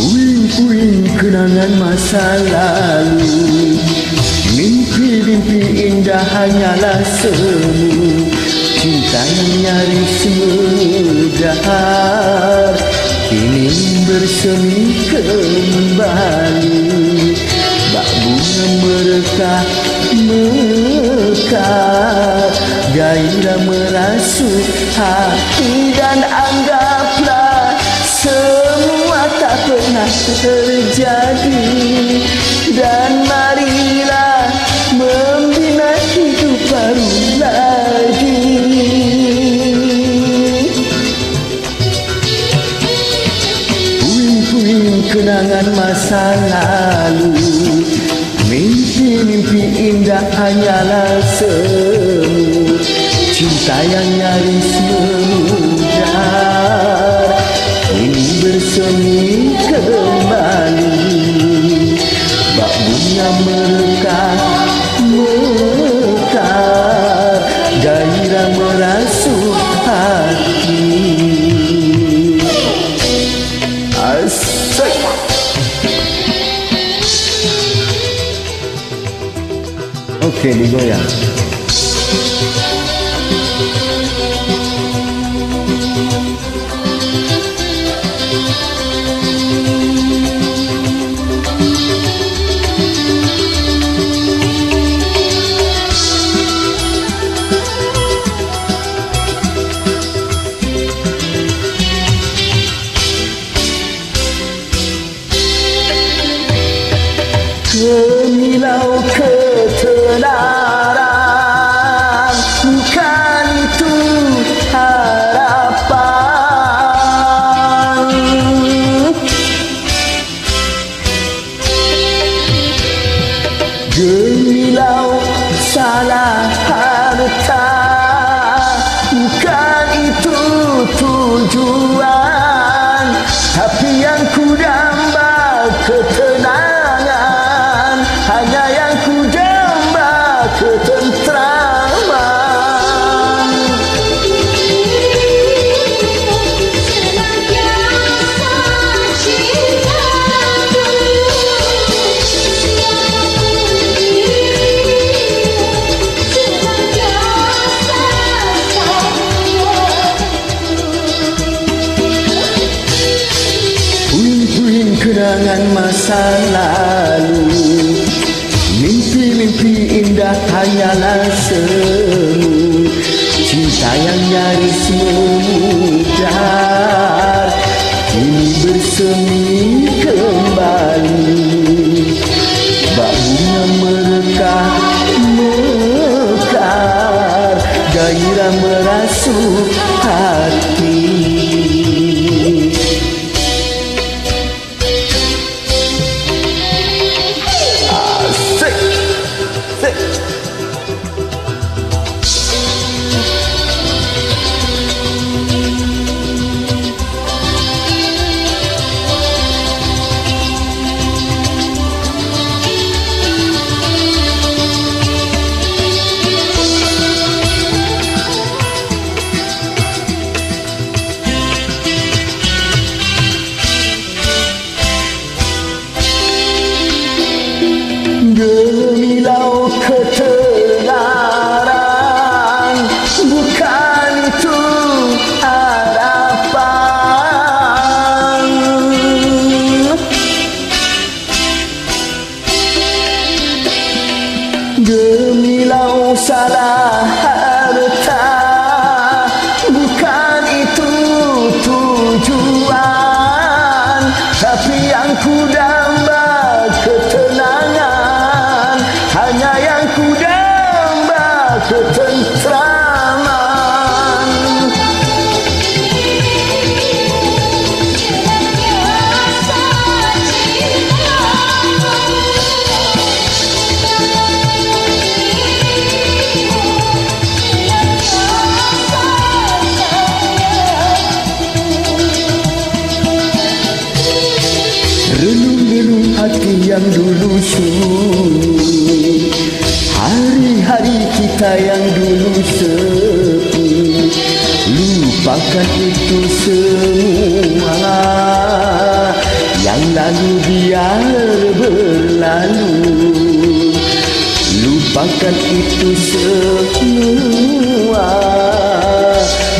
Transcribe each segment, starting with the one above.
Puing-puing kenangan masa lalu Mimpi-mimpi indah hanyalah semu. Cinta yang nyaris mudar Kini bersemi kembali. Bak bunga merekah mekar Gairah merasuk hati dan anggaplah semua tak pernah terjadi. Dan marilah kenangan masa lalu. Mimpi-mimpi indah hanyalah semu Cinta yang nyaris memudar Kini bersemi kembali. Bak bunga merekah 给您多少钱 kenangan masa lalu. Mimpi-mimpi indah hanyalah semu. Cinta yang nyaris memudar Kini bersemi kembali. Bunga merekah mekar Gairah merasuk good. Salah harta. Bukan itu tujuan Tapi yang ku damba sunyi Hari-hari kita yang dulu sepi Lupakan itu semua Yang lalu biar berlalu. Lupakan itu semua.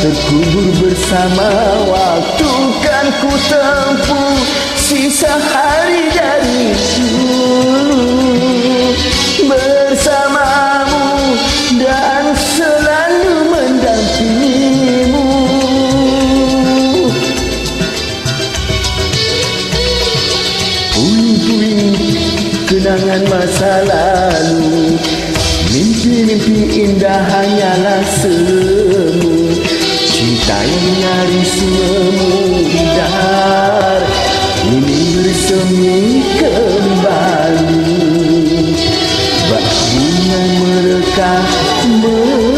Terkubur bersama waktu kan ku tempuh Sisa hari dari dulu Bersamamu dan selalu mendampingimu. Puing-puing kenangan masa lalu. Mimpi-mimpi indah hanyalah semu. Cinta yang nyaris memudar bersemi kembali. Bunga merekah mekar